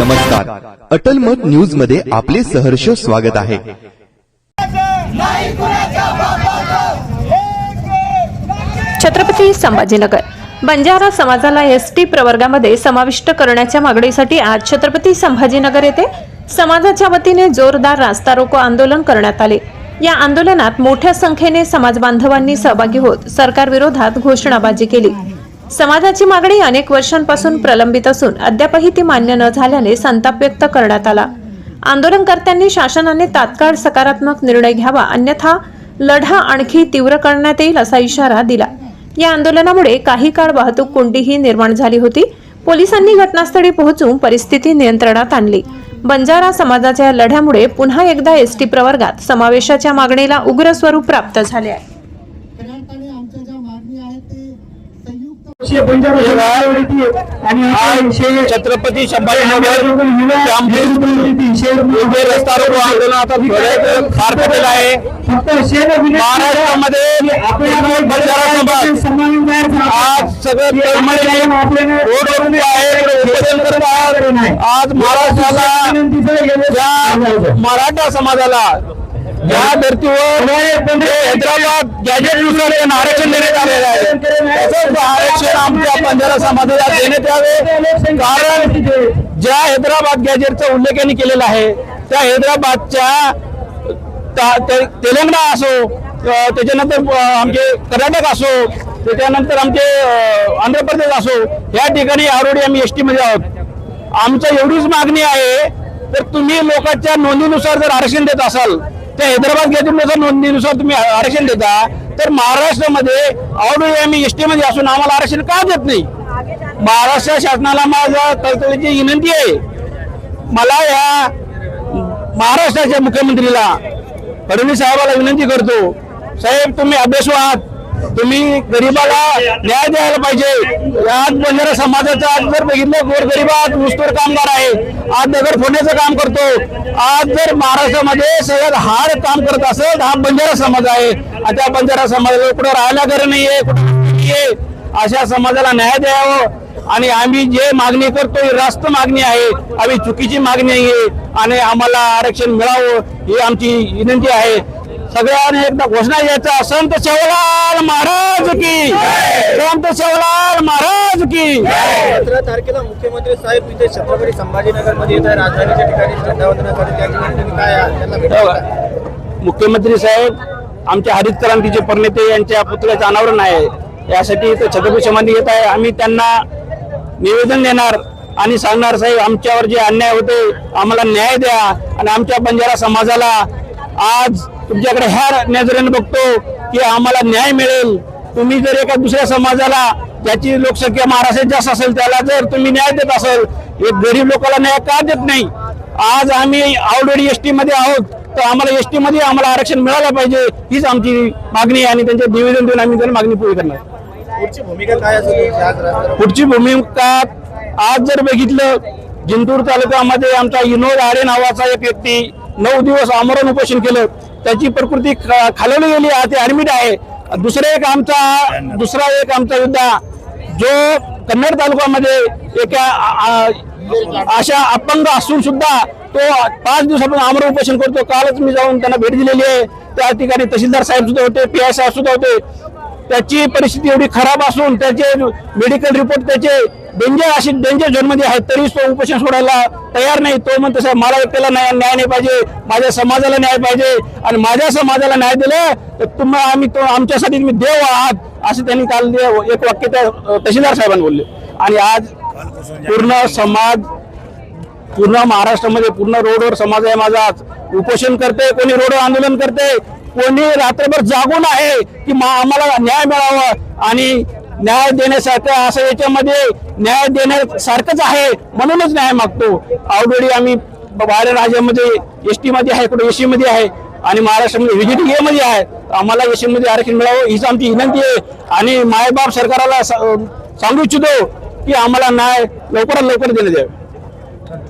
नमस्कार. अटल मत न्यूजमध्ये आपले सहर्ष स्वागत आहे. छत्रपती संभाजीनगर. बंजारा समाजाला एस टी प्रवर्गामध्ये समाविष्ट करण्याच्या मागणीसाठी आज छत्रपती संभाजीनगर येथे समाजाच्या वतीने जोरदार रास्ता रोको आंदोलन करण्यात आले. या आंदोलनात मोठ्या संख्येने समाज बांधवांनी सहभागी होत सरकारविरोधात घोषणाबाजी केली. समाजाची मागणी अनेक वर्षांपासून प्रलंबित असून अद्यापही ती मान्य न झाल्याने संताप व्यक्त करण्यात आला. आंदोलनकर्त्यांनी शासनाने तात्काळ सकारात्मक निर्णय घ्यावा अन्यथा लढा आणखी तीव्र करण्यात येईल असा इशारा दिला. या आंदोलनामुळे काही काळ वाहतूक कोंडीही निर्माण झाली होती. पोलिसांनी घटनास्थळी पोहोचून परिस्थिती नियंत्रणात आणली. बंजारा समाजाच्या लढ्यामुळे पुन्हा एकदा एस टी प्रवर्गात समावेशाच्या मागणीला उग्र स्वरूप प्राप्त झाले आहे. छत्रपती संभाजीनगर उभे रस्ता रोको आंदोलन आता थोडे फार पडलेलं आहे महाराष्ट्रामध्ये बंजारा समाज आज सगळं आहे महाराष्ट्राला मराठा समाजाला या धर्तीवर हैदराबाद गॅजेटनुसार त्यांना आरक्षण देण्यात आलेलं आहे. तसंच आरक्षण आमच्या बंजारा समाजाला देण्यात यावे. कारण ज्या हैदराबाद गॅजेटचा उल्लेख यांनी केलेला आहे त्या हैदराबादच्या तेलंगणा असो त्याच्यानंतर आमचे कर्नाटक असो त्याच्यानंतर आमचे आंध्र प्रदेश असो या ठिकाणी आरोडी आम्ही एसमध्ये आहोत. आमच्या एवढीच मागणी आहे तर तुम्ही लोकांच्या नोंदीनुसार जर आरक्षण देत असाल त्या हैदराबाद गॅजेटनुसार नोंदणीनुसार तुम्ही आरक्षण देता तर महाराष्ट्रामध्ये ऑलरेडी आम्ही एसमध्ये असून आम्हाला आरक्षण का देत नाही? महाराष्ट्र शासनाला माझा कळकळीची विनंती आहे. मला या महाराष्ट्राच्या मुख्यमंत्रीला फडणवीस साहेबाला विनंती करतो साहेब तुम्ही अभ्यासू आहात तुम्ही गरीबाला न्याय द्यायला पाहिजे. आज बंजारा समाजाचा आज जर बघितलं गोरगरीबात ऊसतोड कामगार आहे. आज नगर फोडण्याचं काम करतो. आज जर महाराष्ट्रामध्ये सगळ्यात हार्ड काम करत असेल हा बंजारा समाज आहे. आता त्या बंजारा समाजाला कुठं राहायला घर नाहीये कुठं नाहीये. अशा समाजाला न्याय द्यावं. आणि आम्ही जे मागणी करतो ही रास्त मागणी आहे. आम्ही चुकीची मागणी आहे. आणि आम्हाला आरक्षण मिळावं ही आमची विनंती आहे. सगळ्यांनी एकदा घोषणा द्यायचा संत शेवलाल महाराज की. संत शेवलाल महाराज की. सतरा तारखेला मुख्यमंत्री साहेब इथे छत्रपती संभाजीनगरमध्ये येत आहे. राजधानीच्या ठिकाणी श्रद्धावंदनासाठी त्या ठिकाणी तुम्ही काय त्यांना? मुख्यमंत्री साहेब आमच्या हरित क्रांतीचे प्रणेते यांच्या पुतळ्याचं अनावरण आहे यासाठी इथं छत्रपती समाधी येत आहे. आम्ही त्यांना निवेदन देणार आणि सांगणार साहेब आमच्यावर जे अन्याय होते आम्हाला न्याय द्या आणि आमच्या बंजारा समाजाला आज तुमच्याकडे ह्या नजरेने बघतो की आम्हाला न्याय मिळेल. तुम्ही जर एका दुसऱ्या समाजाला ज्याची लोकसंख्या महाराष्ट्रात जास्त असेल त्याला जर तुम्ही न्याय देत असेल एक गरीब लोकांना न्याय का देत नाही? आज आम्ही ऑलरेडी एस टी मध्ये आहोत तर आम्हाला एस टी मध्ये आम्हाला आरक्षण मिळालं पाहिजे हीच आमची मागणी आणि त्यांचे निवेदन देऊन आम्ही त्यांनी मागणी पूर्ण करणार. पुढची भूमिका काय असेल? पुढची भूमिका आज जर बघितलं जिंतूर तालुक्यामध्ये आमचा विनोद आरे नावाचा एक व्यक्ती नऊ दिवस आमरण उपोषण केलं. त्याची प्रकृती ख- खालवली गेली आहे ते ऍडमिट आहे. दुसरा एक आमचा दुसरा एक आमचा युद्धा जो कन्नड तालुक्यामध्ये एका अशा अपंग असून सुद्धा तो पाच दिवसापासून आमर उपोषण करतो. कालच मी जाऊन त्यांना भेट दिलेली आहे. त्या ठिकाणी तहसीलदार साहेब सुद्धा होते पी आय साहेब सुद्धा होते. त्याची परिस्थिती एवढी खराब असून त्याचे मेडिकल रिपोर्ट त्याचे डेंजर अशी डेंजर झोनमध्ये आहेत. तरी तो उपोषण सोडायला तयार नाही. तो म्हणतो साहेब मला व्यक्तीला न्याय न्याय नाही पाहिजे. माझ्या समाजाला न्याय पाहिजे. आणि माझ्या समाजाला न्याय दिलं तर तुम्हाला आम्ही तो आमच्यासाठी तुम्ही देव आहात. असं त्यांनी काल एक वाक्य त्या तहसीलदार साहेबांनी बोलले. आणि आज पूर्ण समाज पूर्ण महाराष्ट्रामध्ये पूर्ण रोडवर समाज आहे माझा. उपोषण करते कोणी रोडवर आंदोलन करते कोणी रात्रभर जागून आहे की मा- आम्हाला न्याय मिळावा आणि न्याय देण्यासारखं असं याच्यामध्ये न्याय देण्यासारखंच आहे म्हणूनच न्याय मागतो. ऑलरेडी आम्ही बाहेर राज्यामध्ये एस टीमध्ये आहे कुठे एसी मध्ये आहे आणि महाराष्ट्रामध्ये व्हिजिटमध्ये आहे. आम्हाला एसी मध्ये आरक्षण मिळावं हीच आमची विनंती आहे. आणि मायबाप सरकाराला सांगू इच्छितो की आम्हाला न्याय लवकरात लवकर देण्यात यावे